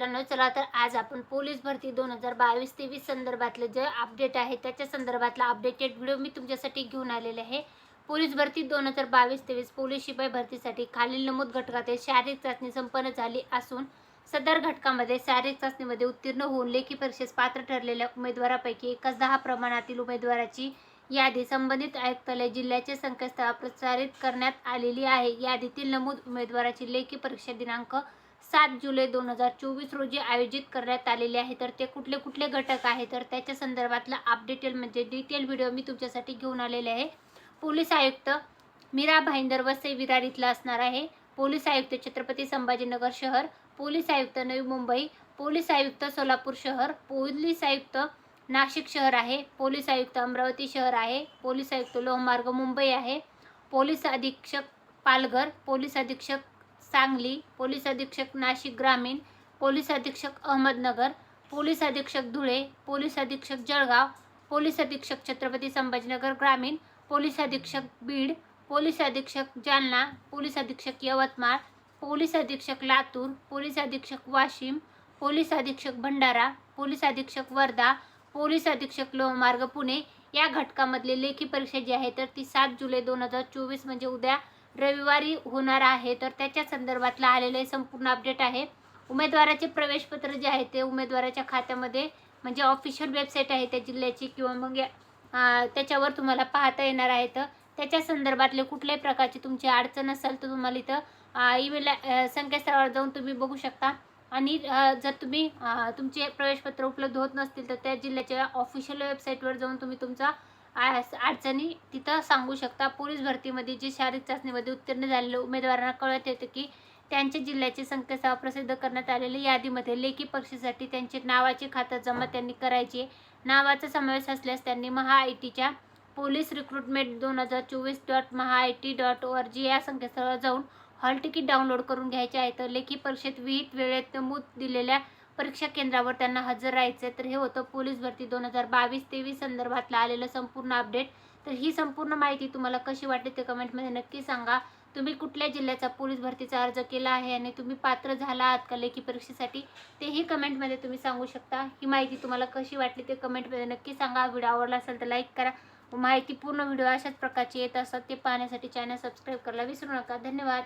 मित्रांनो चला तर आज आपण पोलीस भरती दोन हजार बावीस तेवीस संदर्भातलं जे अपडेट आहे त्याच्या संदर्भातला अपडेटेड व्हिडिओ मी तुमच्यासाठी घेऊन आलेले आहे. पोलीस भरती दोन हजार बावीस तेवीस पोलीस शिपाई भरतीसाठी खालील नमूद घटकातील शारीरिक चाचणी संपन्न झाली असून सदर घटकामध्ये शारीरिक चाचणीमध्ये उत्तीर्ण होऊन लेखी परीक्षेस पात्र ठरलेल्या उमेदवारापैकी एकाच दहा प्रमाणातील उमेदवाराची यादी संबंधित आयुक्तालय जिल्ह्याचे संकेतस्थळावर प्रसारित करण्यात आलेली आहे. यादीतील नमूद उमेदवाराची लेखी परीक्षा दिनांक सात जुलै दोन हजार चोवीस रोजी आयोजित करण्यात आलेले आहे. तर ते कुठले कुठले घटक आहे? तर त्याच्या संदर्भातला अपडेटेल म्हणजे डिटेल व्हिडिओ मी तुमच्यासाठी घेऊन आलेले आहे. पोलीस आयुक्त मीरा भाईंदर वसे विरार इथला असणार आहे. पोलीस आयुक्त छत्रपती संभाजीनगर शहर. पोलीस आयुक्त नवी मुंबई. पोलीस आयुक्त सोलापूर शहर. पोलीस आयुक्त नाशिक शहर आहे. पोलीस आयुक्त अमरावती शहर आहे. पोलीस आयुक्त लोहमार्ग मुंबई आहे. पोलीस अधीक्षक पालघर. पोलीस अधीक्षक सांगली पोलीस अधीक्षक नाशिक ग्रामीण पोलीस अधीक्षक अहमदनगर पोलीस अधीक्षक धुळे पोलीस अधीक्षक जळगाव पोलीस अधीक्षक छत्रपती संभाजीनगर ग्रामीण पोलीस अधीक्षक बीड पोलीस अधीक्षक जालना पोलीस अधीक्षक यवतमाळ पोलीस अधीक्षक लातूर पोलीस अधीक्षक वाशिम पोलीस अधीक्षक भंडारा पोलीस अधीक्षक वर्धा पोलीस अधीक्षक लोहमार्ग पुणे या घटकामधली लेखी परीक्षा जी आहे तर ती सात जुलै दोन हजार चोवीस म्हणजे उद्या रविवारी होणार आहे. तर त्याच्या संदर्भातलं आलेलं संपूर्ण अपडेट आहे. उमेदवाराचे प्रवेशपत्र जे आहे ते उमेदवाराच्या खात्यामध्ये म्हणजे ऑफिशियल वेबसाईट आहे त्या जिल्ह्याची किंवा मग या- त्याच्यावर तुम्हाला पाहता येणार आहे. तर त्याच्या संदर्भातले कुठल्याही प्रकारची तुमची अडचण असेल तर तुम्हाला इथं ईमेल संकेतस्थळावर जाऊन तुम्ही बघू शकता. आणि जर तुम्ही तुमचे प्रवेशपत्र उपलब्ध होत नसतील तर त्या जिल्ह्याच्या ऑफिशियल वेबसाईटवर जाऊन तुम्ही तुमचा अडचणी तिथं सांगू शकता. पोलीस भरतीमध्ये जे शारीरिक चाचणीमध्ये उत्तीर्ण झालेले उमेदवारांना कळत येतं की त्यांच्या जिल्ह्याचे संकेतस्थळ प्रसिद्ध करण्यात आलेल्या यादीमध्ये लेखी परीक्षेसाठी त्यांचे नावाचे खातं जमा त्यांनी करायचे. नावाचा समावेश असल्यास त्यांनी महा आय टीच्या पोलीस रिक्रुटमेंट दोन हजार चोवीस dot Maha I T dot O R G या संकेतस्थळावर जाऊन हॉल तिकीट डाउनलोड करून घ्यायचे आहे. तर लेखी परीक्षेत विहित वेळेत नमूद दिलेल्या परीक्षा केंद्रावर त्यांना हजर राहायचं आहे. तर हे होतं पोलीस भरती दोन हजार बावीस तेवीस संदर्भातलं आलेलं संपूर्ण अपडेट तर ही संपूर्ण माहिती तुम्हाला कशी वाटते ते कमेंटमध्ये नक्की सांगा. तुम्ही कुठल्या जिल्ह्याचा पोलीस भरतीचा अर्ज केला आहे आणि तुम्ही पात्र झाला आहात का लेखी परीक्षेसाठी तेही कमेंटमध्ये तुम्ही सांगू शकता. ही माहिती तुम्हाला कशी वाटली ते कमेंटमध्ये नक्की सांगा. व्हिडिओ आवडला असेल तर लाईक करा. माहिती पूर्ण व्हिडिओ अशाच प्रकारची येत असतात ते पाहण्यासाठी चॅनल सबस्क्राईब करायला विसरू नका. धन्यवाद.